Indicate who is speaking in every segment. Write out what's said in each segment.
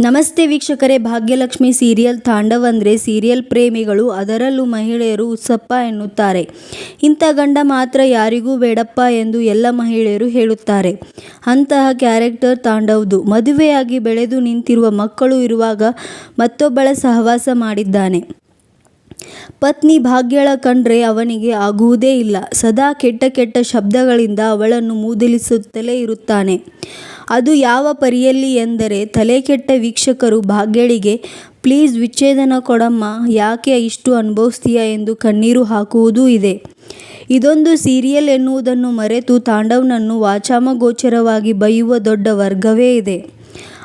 Speaker 1: ನಮಸ್ತೆ ವೀಕ್ಷಕರೇ, ಭಾಗ್ಯಲಕ್ಷ್ಮಿ ಸೀರಿಯಲ್ ತಾಂಡವ್ ಅಂದರೆ ಸೀರಿಯಲ್ ಪ್ರೇಮಿಗಳು, ಅದರಲ್ಲೂ ಮಹಿಳೆಯರು ಉತ್ಸಪ್ಪ ಎನ್ನುತ್ತಾರೆ. ಇಂಥ ಗಂಡ ಮಾತ್ರ ಯಾರಿಗೂ ಬೇಡಪ್ಪ ಎಂದು ಎಲ್ಲ ಮಹಿಳೆಯರು ಹೇಳುತ್ತಾರೆ. ಅಂತಹ ಕ್ಯಾರೆಕ್ಟರ್ ತಾಂಡವ್ದು. ಮದುವೆಯಾಗಿ ಬೆಳೆದು ನಿಂತಿರುವ ಮಕ್ಕಳು ಇರುವಾಗ ಮತ್ತೊಬ್ಬಳ ಸಹವಾಸ ಮಾಡಿದ್ದಾನೆ. ಪತ್ನಿ ಭಾಗ್ಯಳ ಕಂಡ್ರೆ ಅವನಿಗೆ ಆಗುವುದೇ ಇಲ್ಲ. ಸದಾ ಕೆಟ್ಟ ಕೆಟ್ಟ ಶಬ್ದಗಳಿಂದ ಅವಳನ್ನು ಮೂದಲಿಸುತ್ತಲೇ ಇರುತ್ತಾನೆ. ಅದು ಯಾವ ಪರಿಯಲ್ಲಿ ಎಂದರೆ ತಲೆಕೆಟ್ಟ ವೀಕ್ಷಕರು ಭಾಗ್ಯಳಿಗೆ, ಪ್ಲೀಸ್ ವಿಚ್ಛೇದನ ಕೊಡಮ್ಮ, ಯಾಕೆ ಇಷ್ಟು ಅನುಭವಿಸ್ತೀಯ ಎಂದು ಕಣ್ಣೀರು ಹಾಕುವುದೂ ಇದೆ. ಇದೊಂದು ಸೀರಿಯಲ್ ಎನ್ನುವುದನ್ನು ಮರೆತು ತಾಂಡವ್ನನ್ನು ವಾಚಾಮಗೋಚರವಾಗಿ ಬೈಯುವ ದೊಡ್ಡ ವರ್ಗವೇ ಇದೆ.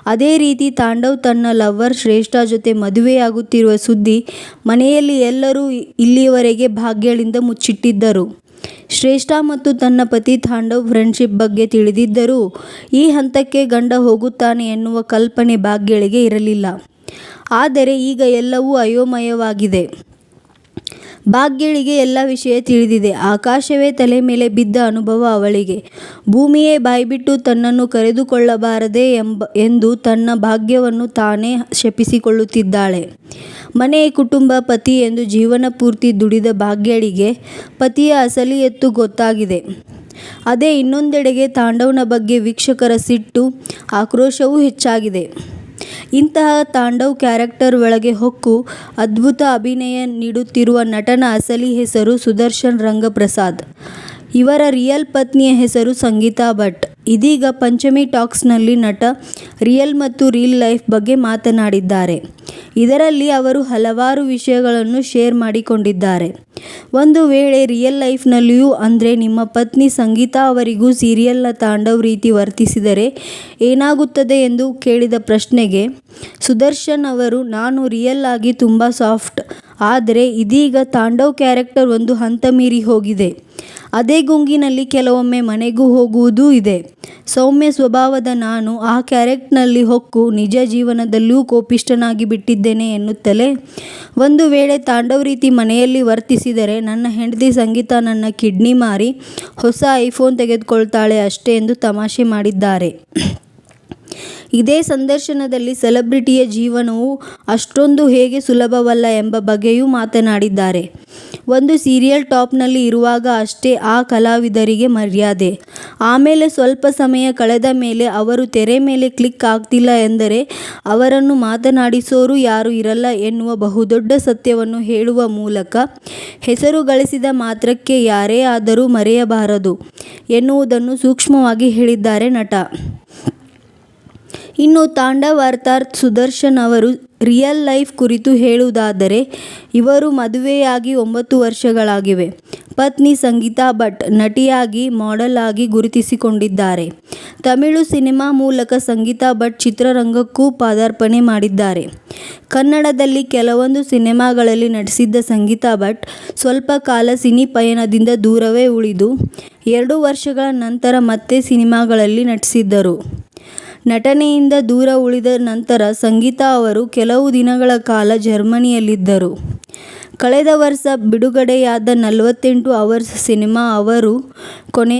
Speaker 1: ಅದೇ ರೀತಿ ತಾಂಡವ್ ತನ್ನ ಲವ್ವರ್ ಶ್ರೇಷ್ಠ ಜೊತೆ ಮದುವೆಯಾಗುತ್ತಿರುವ ಸುದ್ದಿ ಮನೆಯಲ್ಲಿ ಎಲ್ಲರೂ ಇಲ್ಲಿಯವರೆಗೆ ಭಾಗ್ಯಗಳಿಂದ ಮುಚ್ಚಿಟ್ಟಿದ್ದರು. ಶ್ರೇಷ್ಠ ಮತ್ತು ತನ್ನ ಪತಿ ತಾಂಡವ್ ಫ್ರೆಂಡ್ಶಿಪ್ ಬಗ್ಗೆ ತಿಳಿದಿದ್ದರೂ ಈ ಹಂತಕ್ಕೆ ಗಂಡ ಹೋಗುತ್ತಾನೆ ಎನ್ನುವ ಕಲ್ಪನೆ ಭಾಗ್ಯಳಿಗೆ ಇರಲಿಲ್ಲ. ಆದರೆ ಈಗ ಎಲ್ಲವೂ ಅಯೋಮಯವಾಗಿದೆ. ಭಾಗ್ಯಳಿಗೆ ಎಲ್ಲ ವಿಷಯ ತಿಳಿದಿದೆ. ಆಕಾಶವೇ ತಲೆ ಮೇಲೆ ಬಿದ್ದ ಅನುಭವ ಅವಳಿಗೆ. ಭೂಮಿಯೇ ಬಾಯ್ಬಿಟ್ಟು ತನ್ನನ್ನು ಕರೆದುಕೊಳ್ಳಬಾರದೆ ಎಂಬ, ಎಂದು ತನ್ನ ಭಾಗ್ಯವನ್ನು ತಾನೇ ಶಪಿಸಿಕೊಳ್ಳುತ್ತಿದ್ದಾಳೆ. ಮನೆ, ಕುಟುಂಬ, ಪತಿ ಎಂದು ಜೀವನ ಪೂರ್ತಿ ದುಡಿದ ಭಾಗ್ಯಳಿಗೆ ಪತಿಯ ಅಸಲಿ ಎತ್ತು ಗೊತ್ತಾಗಿದೆ. ಅದೇ ಇನ್ನೊಂದೆಡೆಗೆ ತಾಂಡವನ ಬಗ್ಗೆ ವೀಕ್ಷಕರ ಸಿಟ್ಟು, ಆಕ್ರೋಶವೂ ಹೆಚ್ಚಾಗಿದೆ. ಇಂತಹ ತಾಂಡವ್ ಕ್ಯಾರೆಕ್ಟರ್ ಒಳಗೆ ಹೊಕ್ಕು ಅದ್ಭುತ ಅಭಿನಯ ನೀಡುತ್ತಿರುವ ನಟನ ಅಸಲಿ ಹೆಸರು ಸುದರ್ಶನ್ ರಂಗಪ್ರಸಾದ್. ಇವರ ರಿಯಲ್ ಪತ್ನಿಯ ಹೆಸರು ಸಂಗೀತಾ ಭಟ್. ಇದೀಗ ಪಂಚಮಿ ಟಾಕ್ಸ್ನಲ್ಲಿ ನಟ ರಿಯಲ್ ಮತ್ತು ರೀಲ್ ಲೈಫ್ ಬಗ್ಗೆ ಮಾತನಾಡಿದ್ದಾರೆ. ಇದರಲ್ಲಿ ಅವರು ಹಲವಾರು ವಿಷಯಗಳನ್ನು ಶೇರ್ ಮಾಡಿಕೊಂಡಿದ್ದಾರೆ. ಒಂದು ವೇಳೆ ರಿಯಲ್ ಲೈಫ್ನಲ್ಲಿಯೂ ಅಂದರೆ ನಿಮ್ಮ ಪತ್ನಿ ಸಂಗೀತಾ ಅವರಿಗೂ ಸೀರಿಯಲ್ನ ತಾಂಡವ್ ರೀತಿ ವರ್ತಿಸಿದರೆ ಏನಾಗುತ್ತದೆ ಎಂದು ಕೇಳಿದ ಪ್ರಶ್ನೆಗೆ, ಸುದರ್ಶನ್ ಅವರು, ನಾನು ರಿಯಲ್ ಆಗಿ ತುಂಬ ಸಾಫ್ಟ್ ಆದರೆ ಇದೀಗ ತಾಂಡವ್ ಕ್ಯಾರೆಕ್ಟರ್ ಒಂದು ಹಂತ ಮೀರಿ ಹೋಗಿದೆ. ಅದೇ ಗುಂಗಿನಲ್ಲಿ ಕೆಲವೊಮ್ಮೆ ಮನೆಗೂ ಹೋಗುವುದೂ ಇದೆ. ಸೌಮ್ಯ ಸ್ವಭಾವದ ನಾನು ಆ ಕ್ಯಾರೆಕ್ಟ್ನಲ್ಲಿ ಹೊಕ್ಕು ನಿಜ ಜೀವನದಲ್ಲೂ ಕೋಪಿಷ್ಠನಾಗಿ ಬಿಟ್ಟಿದ್ದೇನೆ ಎನ್ನುತ್ತಲೇ. ಒಂದು ವೇಳೆ ತಾಂಡವ್ ರೀತಿ ಮನೆಯಲ್ಲಿ ವರ್ತಿಸಿದರೆ ನನ್ನ ಹೆಂಡತಿ ಸಂಗೀತ ನನ್ನ ಕಿಡ್ನಿ ಮಾರಿ ಹೊಸ ಐಫೋನ್ ತೆಗೆದುಕೊಳ್ತಾಳೆ ಅಷ್ಟೇ ಎಂದು ತಮಾಷೆ ಮಾಡಿದ್ದಾರೆ. ಇದೇ ಸಂದರ್ಶನದಲ್ಲಿ ಸೆಲೆಬ್ರಿಟಿಯ ಜೀವನವು ಅಷ್ಟೊಂದು ಹೇಗೆ ಸುಲಭವಲ್ಲ ಎಂಬ ಬಗ್ಗೆಯೂ ಮಾತನಾಡಿದ್ದಾರೆ. ಒಂದು ಸೀರಿಯಲ್ ಟಾಪ್ನಲ್ಲಿ ಇರುವಾಗ ಅಷ್ಟೇ ಆ ಕಲಾವಿದರಿಗೆ ಮರ್ಯಾದೆ. ಆಮೇಲೆ ಸ್ವಲ್ಪ ಸಮಯ ಕಳೆದ ಮೇಲೆ ಅವರು ತೆರೆ ಮೇಲೆ ಕ್ಲಿಕ್ ಆಗ್ತಿಲ್ಲ ಎಂದರೆ ಅವರನ್ನು ಮಾತನಾಡಿಸೋರು ಯಾರೂ ಇರಲ್ಲ ಎನ್ನುವ ಬಹುದೊಡ್ಡ ಸತ್ಯವನ್ನು ಹೇಳುವ ಮೂಲಕ ಹೆಸರು ಗಳಿಸಿದ ಮಾತ್ರಕ್ಕೆ ಯಾರೇ ಆದರೂ ಮರೆಯಬಾರದು ಎನ್ನುವುದನ್ನು ಸೂಕ್ಷ್ಮವಾಗಿ ಹೇಳಿದ್ದಾರೆ ನಟ. ಇನ್ನು ತಾಂಡವ ಅರ್ಥಾತ್ ಸುದರ್ಶನ್ ಅವರು ರಿಯಲ್ ಲೈಫ್ ಕುರಿತು ಹೇಳುವುದಾದರೆ, ಇವರು ಮದುವೆಯಾಗಿ ಒಂಬತ್ತು ವರ್ಷಗಳಾಗಿವೆ. ಪತ್ನಿ ಸಂಗೀತಾ ಭಟ್ ನಟಿಯಾಗಿ ಮಾಡೆಲ್ ಆಗಿ ಗುರುತಿಸಿಕೊಂಡಿದ್ದಾರೆ. ತಮಿಳು ಸಿನಿಮಾ ಮೂಲಕ ಸಂಗೀತಾ ಭಟ್ ಚಿತ್ರರಂಗಕ್ಕೂ ಪಾದಾರ್ಪಣೆ ಮಾಡಿದ್ದಾರೆ. ಕನ್ನಡದಲ್ಲಿ ಕೆಲವೊಂದು ಸಿನಿಮಾಗಳಲ್ಲಿ ನಟಿಸಿದ್ದ ಸಂಗೀತಾ ಭಟ್ ಸ್ವಲ್ಪ ಕಾಲ ಸಿನಿ ಪಯಣದಿಂದ ದೂರವೇ ಉಳಿದು ಎರಡು ವರ್ಷಗಳ ನಂತರ ಮತ್ತೆ ಸಿನಿಮಾಗಳಲ್ಲಿ ನಟಿಸಿದ್ದರು. ನಟನೆಯಿಂದ ದೂರ ಉಳಿದ ನಂತರ ಸಂಗೀತಾ ಅವರು ಕೆಲವು ದಿನಗಳ ಕಾಲ ಜರ್ಮನಿಯಲ್ಲಿದ್ದರು. ಕಳೆದ ವರ್ಷ ಬಿಡುಗಡೆಯಾದ ನಲವತ್ತೆಂಟು ಅವರ್ಸ್ ಸಿನಿಮಾ ಅವರು ಕೊನೆ